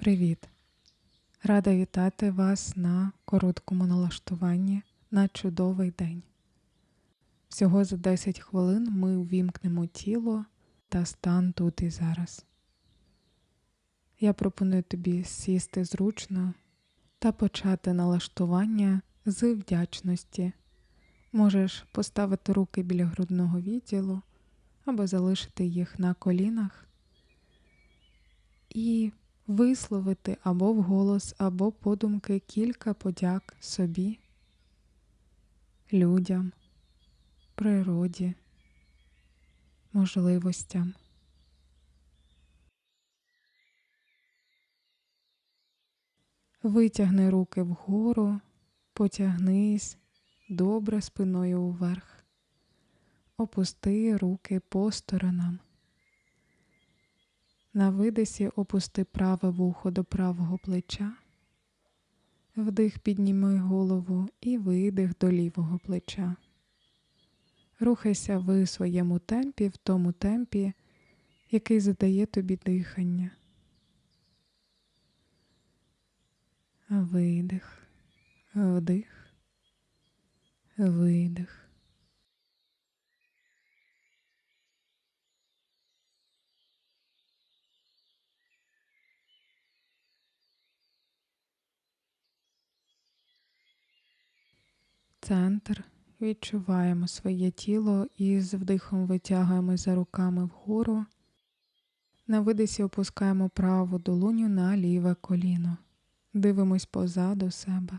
Привіт! Рада вітати вас на короткому налаштуванні на чудовий день. Всього за 10 хвилин ми увімкнемо тіло та стан тут і зараз. Я пропоную тобі сісти зручно та почати налаштування з вдячності. Можеш поставити руки біля грудного відділу або залишити їх на колінах і висловити або вголос, або подумки кілька подяк собі, людям, природі, можливостям. Витягни руки вгору, потягнись добре спиною вверх, опусти руки по сторонам. На видисі опусти праве вухо до правого плеча, вдих підніми голову і видих до лівого плеча. Рухайся в своєму темпі, в тому темпі, який задає тобі дихання. Видих, вдих, видих. Центр. Відчуваємо своє тіло і з вдихом витягуємо за руками вгору. На видисі опускаємо праву долоню на ліве коліно. Дивимось позаду себе.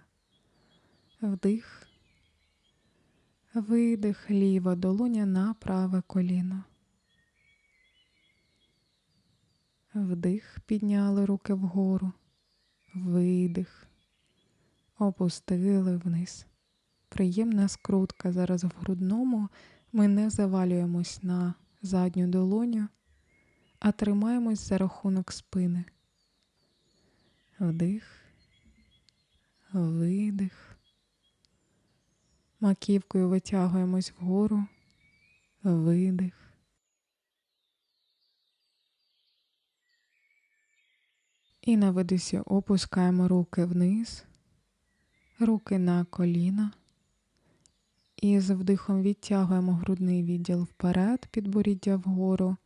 Вдих. Видих, ліва долоня на праве коліно. Вдих, підняли руки вгору. Видих. Опустили вниз. Приємна скрутка зараз в грудному. Ми не завалюємось на задню долоню, а тримаємось за рахунок спини. Вдих, видих. Маківкою витягуємось вгору, видих. І на видисі опускаємо руки вниз, руки на коліна. І з вдихом відтягуємо грудний відділ вперед, підборіддя вгору,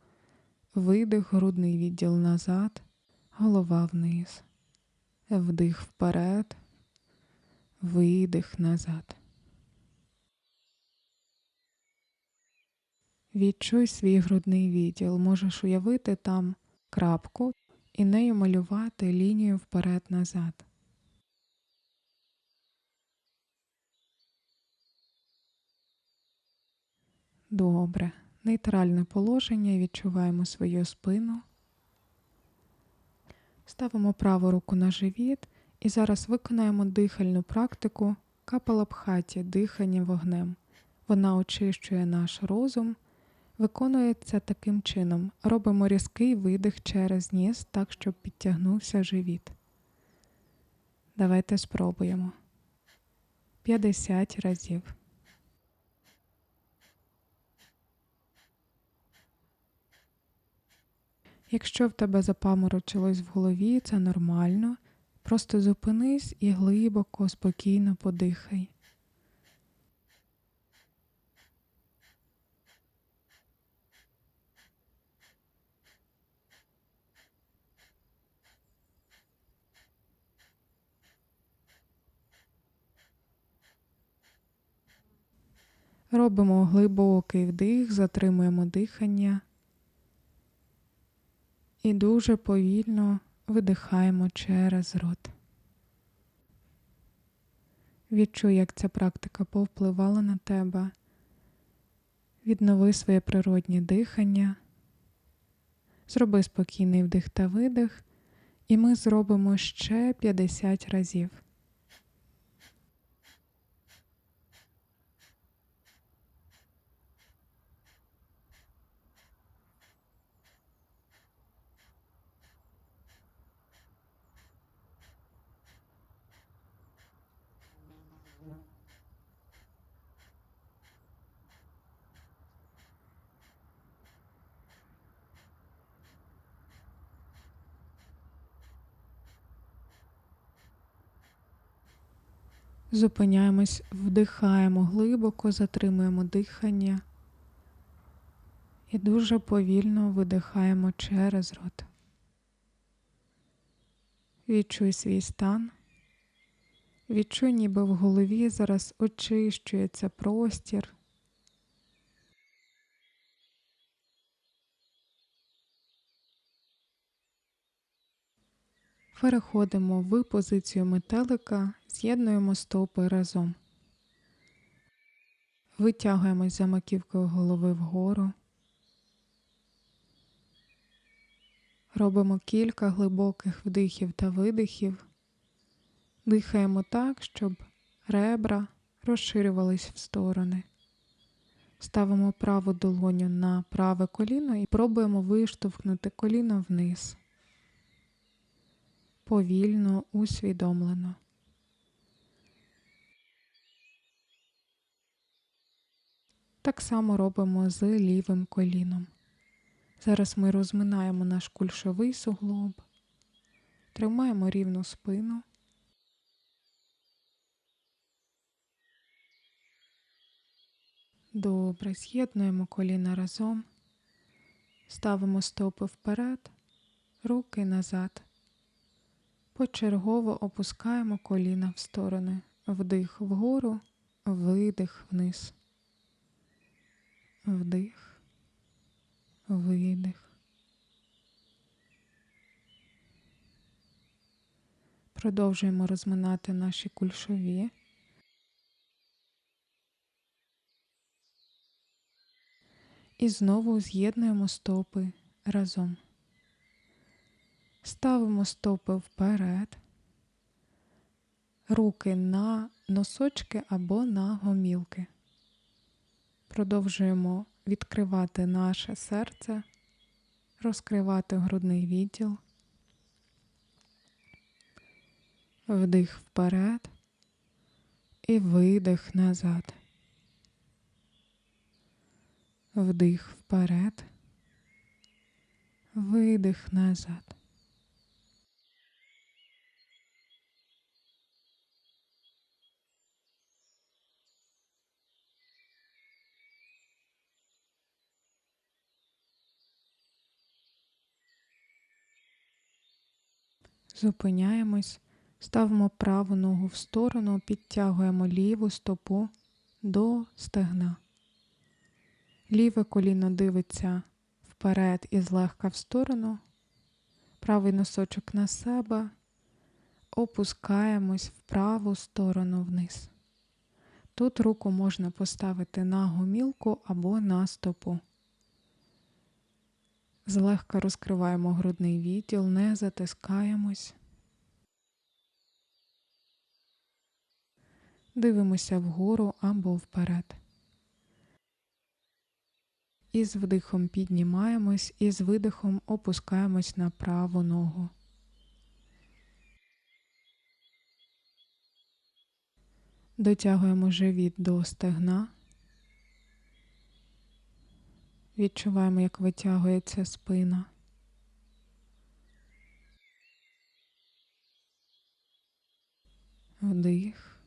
видих, грудний відділ назад, голова вниз, вдих вперед, видих назад. Відчуй свій грудний відділ. Можеш уявити там крапку і нею малювати лінію вперед-назад. Добре. Нейтральне положення, відчуваємо свою спину. Ставимо праву руку на живіт і зараз виконаємо дихальну практику капалабхаті, дихання вогнем. Вона очищує наш розум, виконується таким чином. Робимо різкий видих через ніс, так, щоб підтягнувся живіт. Давайте спробуємо 50 разів. Якщо в тебе запаморочилось в голові, це нормально. Просто зупинись і глибоко, спокійно подихай. Робимо глибокий вдих, затримуємо дихання і дуже повільно видихаємо через рот. Відчуй, як ця практика повпливала на тебе. Віднови своє природнє дихання, зроби спокійний вдих та видих, і ми зробимо ще 50 разів. Зупиняємось, вдихаємо глибоко, затримуємо дихання і дуже повільно видихаємо через рот. Відчуй свій стан. Відчуй, ніби в голові зараз очищується простір. Переходимо в позицію метелика, з'єднуємо стопи разом. Витягуємось за маківкою голови вгору. Робимо кілька глибоких вдихів та видихів. Дихаємо так, щоб ребра розширювались в сторони. Ставимо праву долоню на праве коліно і пробуємо виштовхнути коліно вниз. Повільно, усвідомлено. Так само робимо з лівим коліном. Зараз ми розминаємо наш кульшовий суглоб, тримаємо рівну спину. Добре, з'єднуємо коліна разом, ставимо стопи вперед, руки назад. Почергово опускаємо коліна в сторони, вдих вгору, видих вниз. Вдих, видих. Продовжуємо розминати наші кульшові. І знову з'єднуємо стопи разом. Ставимо стопи вперед, руки на носочки або на гомілки. Продовжуємо відкривати наше серце, розкривати грудний відділ, вдих вперед і видих назад. Вдих вперед, видих назад. Зупиняємось, ставимо праву ногу в сторону, підтягуємо ліву стопу до стегна. Ліве коліно дивиться вперед і злегка в сторону, правий носочок на себе, опускаємось в праву сторону вниз. Тут руку можна поставити на гомілку або на стопу. Злегка розкриваємо грудний відділ, не затискаємось. Дивимося вгору або вперед. І з вдихом піднімаємось і з видихом опускаємось на праву ногу. Дотягуємо живіт до стегна. Відчуваємо, як витягується спина. Вдих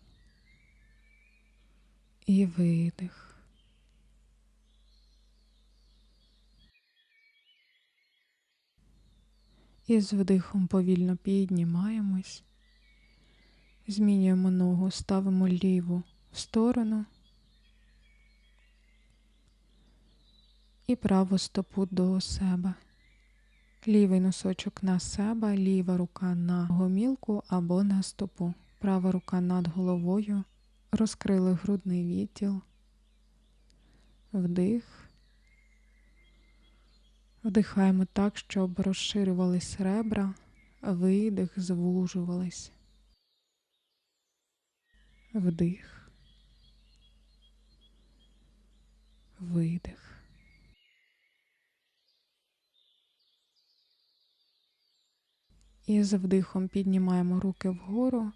і видих. І з вдихом повільно піднімаємось, змінюємо ногу, ставимо ліву в сторону. І праву стопу до себе. Лівий носочок на себе, ліва рука на гомілку або на стопу. Права рука над головою. Розкрили грудний відділ. Вдих. Вдихаємо так, щоб розширювались ребра, видих, звужувались. Вдих. Видих. І з вдихом піднімаємо руки вгору,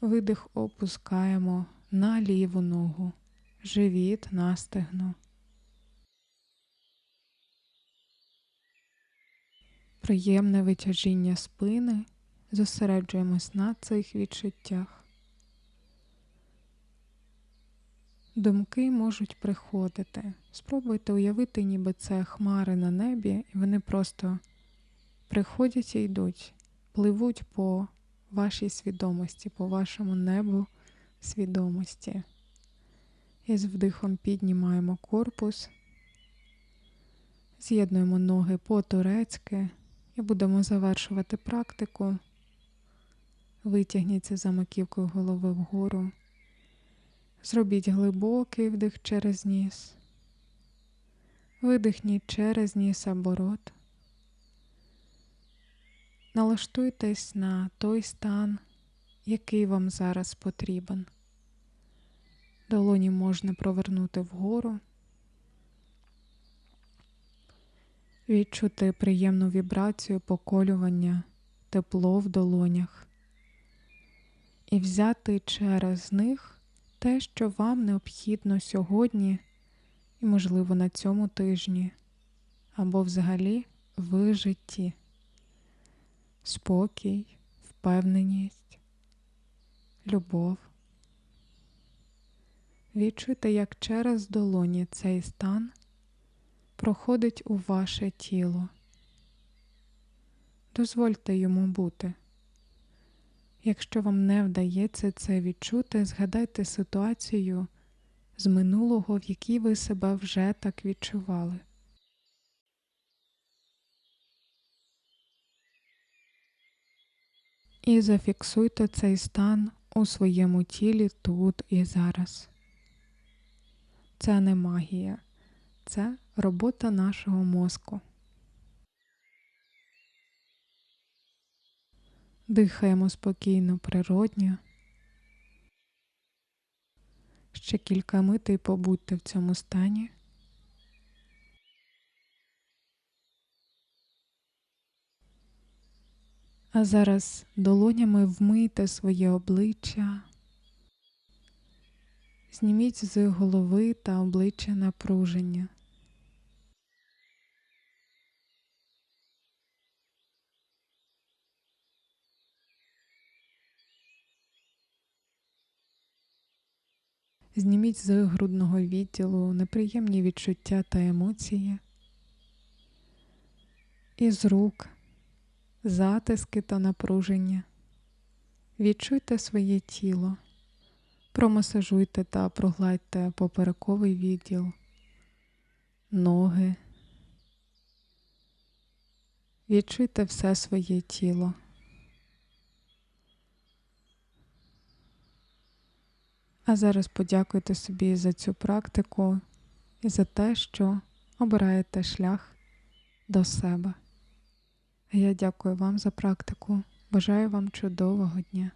видих опускаємо на ліву ногу, живіт на. Приємне витяжіння спини, зосереджуємось на цих відчуттях. Думки можуть приходити. Спробуйте уявити, ніби це хмари на небі, і вони просто приходять і йдуть, пливуть по вашій свідомості, по вашому небу свідомості. І з вдихом піднімаємо корпус, з'єднуємо ноги по-турецьки і будемо завершувати практику. Витягніться за маківкою голови вгору. Зробіть глибокий вдих через ніс. Видихніть через ніс або рот. Налаштуйтесь на той стан, який вам зараз потрібен. Долоні можна провернути вгору, відчути приємну вібрацію поколювання, тепло в долонях і взяти через них те, що вам необхідно сьогодні і, можливо, на цьому тижні, або взагалі в житті. Спокій, впевненість, любов. Відчуйте, як через долоні цей стан проходить у ваше тіло. Дозвольте йому бути. Якщо вам не вдається це відчути, згадайте ситуацію з минулого, в якій ви себе вже так відчували. І зафіксуйте цей стан у своєму тілі тут і зараз. Це не магія, це робота нашого мозку. Дихаємо спокійно, природньо. Ще кілька мит і побудьте в цьому стані. А зараз долонями вмийте своє обличчя, зніміть з голови та обличчя напруження. Зніміть з грудного відділу неприємні відчуття та емоції, із рук, затиски та напруження. Відчуйте своє тіло, промасажуйте та прогладьте поперековий відділ, ноги. Відчуйте все своє тіло. А зараз подякуйте собі за цю практику і за те, що обираєте шлях до себе. Я дякую вам за практику. Бажаю вам чудового дня.